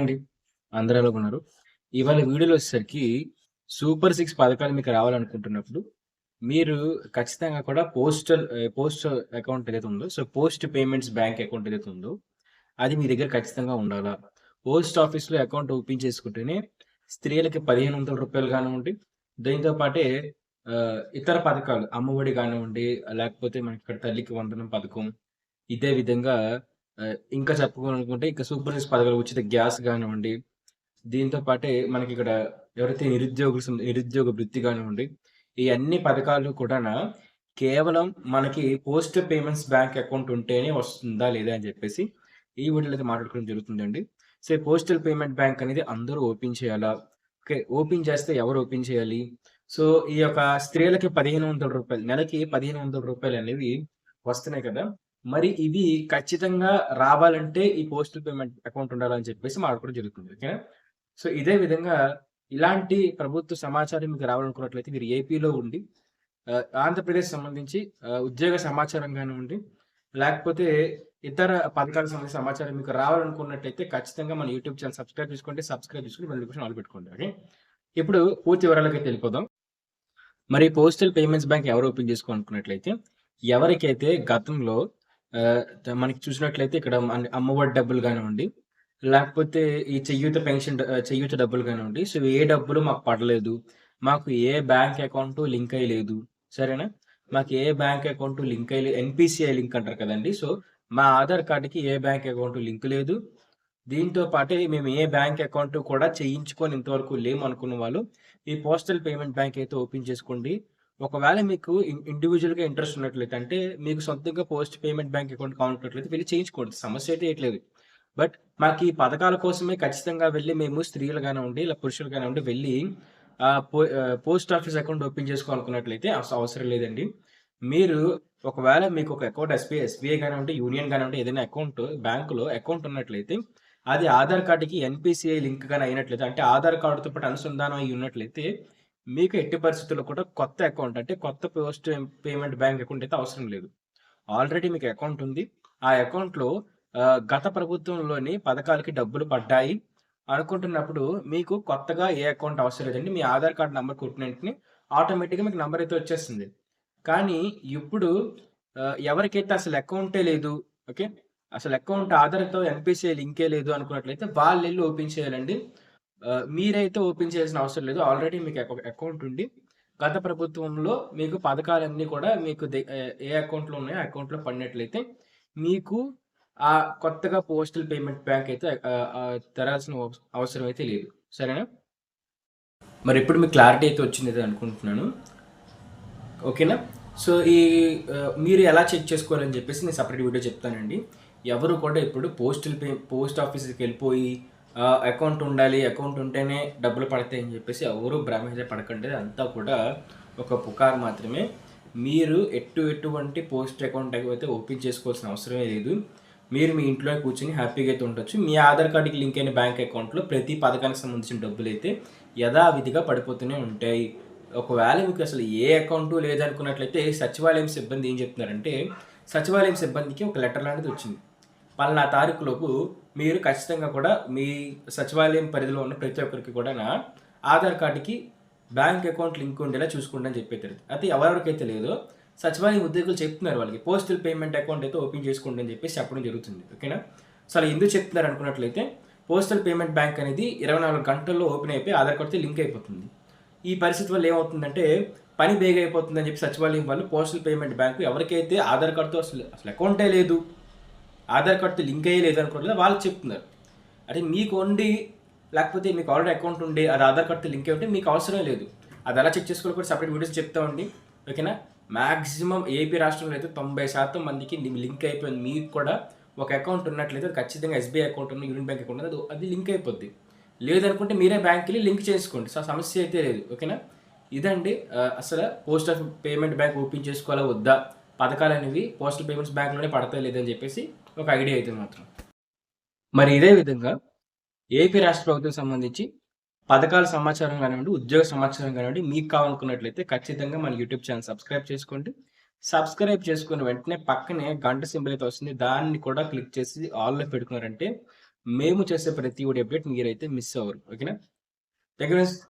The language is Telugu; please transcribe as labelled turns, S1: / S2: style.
S1: అండి అందరూ ఉన్నారు? ఇవాళ వీడియోలో వచ్చేసరికి సూపర్ సిక్స్ పథకాలు మీకు రావాలనుకుంటున్నప్పుడు మీరు ఖచ్చితంగా కూడా పోస్టల్ పోస్ట్ అకౌంట్ ఏదైతే ఉందో so post payments bank account ఏదైతే ఉందో అది మీ దగ్గర ఖచ్చితంగా ఉండాలా? పోస్ట్ ఆఫీస్లో అకౌంట్ ఓపెన్ చేసుకుంటేనే స్త్రీలకి పదిహేను వందల రూపాయలు కానివ్వండి దీంతో పాటే ఇతర పథకాలు అమ్మఒడి కానివ్వండి లేకపోతే మనకి ఇక్కడ తల్లికి వందనం పథకం ఇదే విధంగా ఇంకా చెప్పుకోవాలనుకుంటే ఇంకా సూపర్ సిక్స్ పథకాలు ఉచిత గ్యాస్ కానివ్వండి దీంతో పాటే మనకి ఇక్కడ ఎవరైతే నిరుద్యోగులు నిరుద్యోగ వృత్తి కానివ్వండి ఈ అన్ని పథకాలు కూడా కేవలం మనకి పోస్ట్ పేమెంట్స్ బ్యాంక్ అకౌంట్ ఉంటేనే వస్తుందా లేదా అని చెప్పేసి ఈ వీడియోలో అయితే మాట్లాడుకోవడం జరుగుతుందండి. సో పోస్టల్ పేమెంట్ బ్యాంక్ అనేది అందరూ ఓపెన్ చేయాలా? ఓకే ఓపెన్ చేస్తే ఎవరు ఓపెన్ చేయాలి? సో ఈ యొక్క స్త్రీలకి పదిహేను వందల రూపాయలు నెలకి పదిహేను వందల రూపాయలు అనేవి వస్తున్నాయి కదా. మరి ఇవి ఖచ్చితంగా రావాలంటే ఈ పోస్టల్ పేమెంట్ అకౌంట్ ఉండాలని చెప్పేసి మాట్లాడుకోవడం జరుగుతుంది ఓకేనా? సో ఇదే విధంగా ఇలాంటి ప్రభుత్వ సమాచారం మీకు రావాలనుకున్నట్లయితే మీరు ఏపీలో ఉండి ఆంధ్రప్రదేశ్ సంబంధించి ఉద్యోగ సమాచారం కానివ్వండి లేకపోతే ఇతర పథకాలకు సంబంధించిన సమాచారం మీకు రావాలనుకున్నట్లయితే ఖచ్చితంగా మన యూట్యూబ్ ఛానల్ సబ్స్క్రైబ్ చేసుకోండి సబ్స్క్రైబ్ చేసుకుని నోటిఫికేషన్ ఆల్ పెట్టుకోండి ఓకే? ఇప్పుడు పూర్తి వివరాలకి వెళ్ళిపోదాం. మరి పోస్టల్ పేమెంట్స్ బ్యాంక్ ఎవరు ఓపెన్ చేసుకోవాలనుకున్నట్లయితే ఎవరికైతే గతంలో మనకి చూసినట్లయితే ఇక్కడ అమ్మఒడి డబ్బులు కానివ్వండి లేకపోతే ఈ చెయ్యూత పెన్షన్ చెయ్యూత డబ్బులు కానివ్వండి సో ఏ డబ్బులు మాకు పడలేదు. మాకు ఏ బ్యాంక్ అకౌంట్ లింక్ అయ్యలేదు సరేనా? మాకు ఏ బ్యాంక్ అకౌంట్ లింక్ అయ్యలేదు ఎన్పిసిఐ లింక్ అంటారు కదండి. సో మా ఆధార్ కార్డుకి ఏ బ్యాంక్ అకౌంట్ లింక్ లేదు. దీంతో పాటే మేము ఏ బ్యాంక్ అకౌంట్ కూడా చేయించుకొని ఇంతవరకు లేము అనుకున్న వాళ్ళు ఈ పోస్టల్ పేమెంట్ బ్యాంక్ అయితే ఓపెన్ చేసుకోండి. ఒకవేళ మీకు ఇండివిజువల్గా ఇంట్రెస్ట్ ఉన్నట్లయితే అంటే మీకు సొంతంగా పోస్ట్ పేమెంట్ బ్యాంక్ అకౌంట్ కావాలన్నట్లయితే వెళ్ళి చేయించుకోండి. సమస్య అయితే ఏట్లేదు బట్ మాకు ఈ పథకాల కోసమే ఖచ్చితంగా వెళ్ళి మేము స్త్రీలు కానివ్వండి ఇలా పురుషులు కానివ్వండి వెళ్ళి పో- పోస్ట్ ఆఫీస్ అకౌంట్ ఓపెన్ చేసుకోవాలనుకున్నట్లయితే అసలు అవసరం లేదండి. మీరు ఒకవేళ మీకు ఒక అకౌంట్ ఎస్బీఐ ఎస్బీఐ కానివ్వండి యూనియన్ కానివ్వండి ఏదైనా అకౌంట్ బ్యాంకులో అకౌంట్ ఉన్నట్లయితే అది ఆధార్ కార్డుకి ఎన్పిసిఐ లింక్ కానీ అయినట్లయితే అంటే ఆధార్ కార్డుతో పాటు అనుసంధానం అయి ఉన్నట్లయితే మీకు ఎట్టి పరిస్థితుల్లో కూడా కొత్త అకౌంట్ అంటే కొత్త పోస్ట్ పేమెంట్ బ్యాంక్ అకౌంట్ అయితే అవసరం లేదు. ఆల్రెడీ మీకు అకౌంట్ ఉంది. ఆ అకౌంట్లో గత ప్రభుత్వంలోని పథకాలకి డబ్బులు పడ్డాయి. అనుకుంటున్నప్పుడు మీకు కొత్తగా ఏ అకౌంట్ అవసరం లేదండి. మీ ఆధార్ కార్డు నెంబర్ కొట్టిన వెంటనే ఆటోమేటిక్గా మీకు నెంబర్ అయితే వచ్చేస్తుంది. కానీ ఇప్పుడు ఎవరికైతే అసలు అకౌంటే లేదు ఓకే? అసలు అకౌంట్ ఆధార్తో ఎంపీసీ లింకే లేదు అనుకున్నట్లయితే వాళ్ళు వెళ్ళి ఓపెన్ చేయాలండి. మీరైతే ఓపెన్ చేయాల్సిన అవసరం లేదు. ఆల్రెడీ మీకు అకౌంట్ ఉండి గత ప్రభుత్వంలో మీకు పథకాలన్నీ కూడా మీకు ఏ- అకౌంట్లో ఉన్నాయో ఆ అకౌంట్లో పడినట్లయితే మీకు ఆ కొత్తగా పోస్టల్ పేమెంట్ బ్యాంక్ అయితే తెరాల్సిన అవస- అవసరం అయితే లేదు. సరేనా? మరి ఇప్పుడు మీకు క్లారిటీ అయితే వచ్చింది అనుకుంటున్నాను. ఓకేనా? సో ఈ మీరు ఎలా చెక్ చేసుకోవాలని చెప్పేసి నేను సపరేట్ వీడియో చెప్తానండి. ఎవరు కూడా ఇప్పుడు పోస్టల్ పే పోస్ట్ ఆఫీస్కి వెళ్ళిపోయి అకౌంట్ ఉండాలి అకౌంట్ ఉంటేనే డబ్బులు పడతాయి అని చెప్పేసి ఎవరు భ్రమహిత పడకండి. అంతా కూడా ఒక పుకార్ మాత్రమే. మీరు ఎటు ఎటువంటి పోస్ట్ అకౌంట్ అయితే ఓపెన్ చేసుకోవాల్సిన అవసరమే లేదు. మీరు మీ ఇంట్లో కూర్చొని హ్యాపీగా అయితే ఉండొచ్చు. మీ ఆధార్ కార్డుకి లింక్ అయిన బ్యాంక్ అకౌంట్లో ప్రతి పథకానికి సంబంధించిన డబ్బులు అయితే యథావిధిగా పడిపోతూనే ఉంటాయి. ఒకవేళ మీకు అసలు ఏ అకౌంట్ లేదనుకున్నట్లయితే సచివాలయం సిబ్బంది ఏం చెప్తున్నారంటే సచివాలయం సిబ్బందికి ఒక లెటర్ లాంటిది వచ్చింది. పలానా తారీఖులోపు మీరు ఖచ్చితంగా కూడా మీ సచివాలయం పరిధిలో ఉన్న ప్రతి ఒక్కరికి కూడా నా ఆధార్ కార్డుకి బ్యాంక్ అకౌంట్ లింక్ ఉండేలా చూసుకోండి అని చెప్పేది అయితే ఎవరెవరికైతే లేదో సచివాలయం ఉద్యోగులు చెప్తున్నారు వాళ్ళకి పోస్టల్ పేమెంట్ అకౌంట్ అయితే ఓపెన్ చేసుకోండి అని చెప్పేసి చెప్పడం జరుగుతుంది. ఓకేనా? సో అలా ఎందుకు చెప్తున్నారు అనుకున్నట్లయితే పోస్టల్ పేమెంట్ బ్యాంక్ అనేది ఇరవై నాలుగు గంటల్లో ఓపెన్ అయిపోయి ఆధార్ కార్డుతో లింక్ అయిపోతుంది. ఈ పరిస్థితి వల్ల ఏమవుతుందంటే పని బేగైపోతుందని అయిపోతుందని చెప్పి సచివాలయం వాళ్ళు పోస్టల్ పేమెంట్ బ్యాంకు ఎవరికైతే ఆధార్ కార్డుతో అసలు అసలు అకౌంటే లేదు. ఆధార్ కార్డుతో లింక్ అయ్యలేదు అనుకోవట్లేదు. చెప్తున్నారు. అంటే మీకు ఉండి లేకపోతే మీకు ఆల్రెడీ అకౌంట్ ఉండి అది ఆధార్ కార్డుతో లింక్ అయి ఉంటే మీకు అవసరం లేదు. అది ఎలా చెక్ చేసుకోవాలి కూడా సపరేట్ వీడియోస్ చెప్తామండి ఓకేనా? మ్యాక్సిమం ఏపీ రాష్ట్రంలో అయితే తొంభై శాతం మందికి లింక్ అయిపోయింది. మీకు కూడా ఒక అకౌంట్ ఉన్నట్లయితే ఖచ్చితంగా ఎస్బీఐ అకౌంట్ ఉన్న యూనియన్ బ్యాంక్ అకౌంట్ ఉంది అది- అది లింక్ అయిపోద్ది. లేదనుకుంటే మీరే బ్యాంక్కి వెళ్ళి లింక్ చేసుకోండి. సో సమస్య అయితే లేదు ఓకేనా? ఇదండి అసలు post of payment bank open చేసుకోవాలా వద్దా? పథకాలు అనేవి పోస్టల్ పేమెంట్స్ బ్యాంక్లోనే పడతాయి లేదని చెప్పేసి ఒక ఐడియా అయితే మాత్రం. మరి ఇదే విధంగా ఏపీ రాష్ట్ర ప్రభుత్వం సంబంధించి పథకాల సమాచారం కానివ్వండి ఉద్యోగ సమాచారం కానివ్వండి మీకు కావాలనుకున్నట్లయితే ఖచ్చితంగా మన యూట్యూబ్ ఛానల్ సబ్స్క్రైబ్ చేసుకోండి. సబ్స్క్రైబ్ చేసుకున్న వెంటనే పక్కనే గంట సింబల్ అయితే వస్తుంది. దాన్ని కూడా క్లిక్ చేసి ఆల్లో పెట్టుకున్నారంటే మేము చేసే ప్రతి ఒడి అప్డేట్ మీరైతే మిస్ అవ్వరు. ఓకేనా? Thank you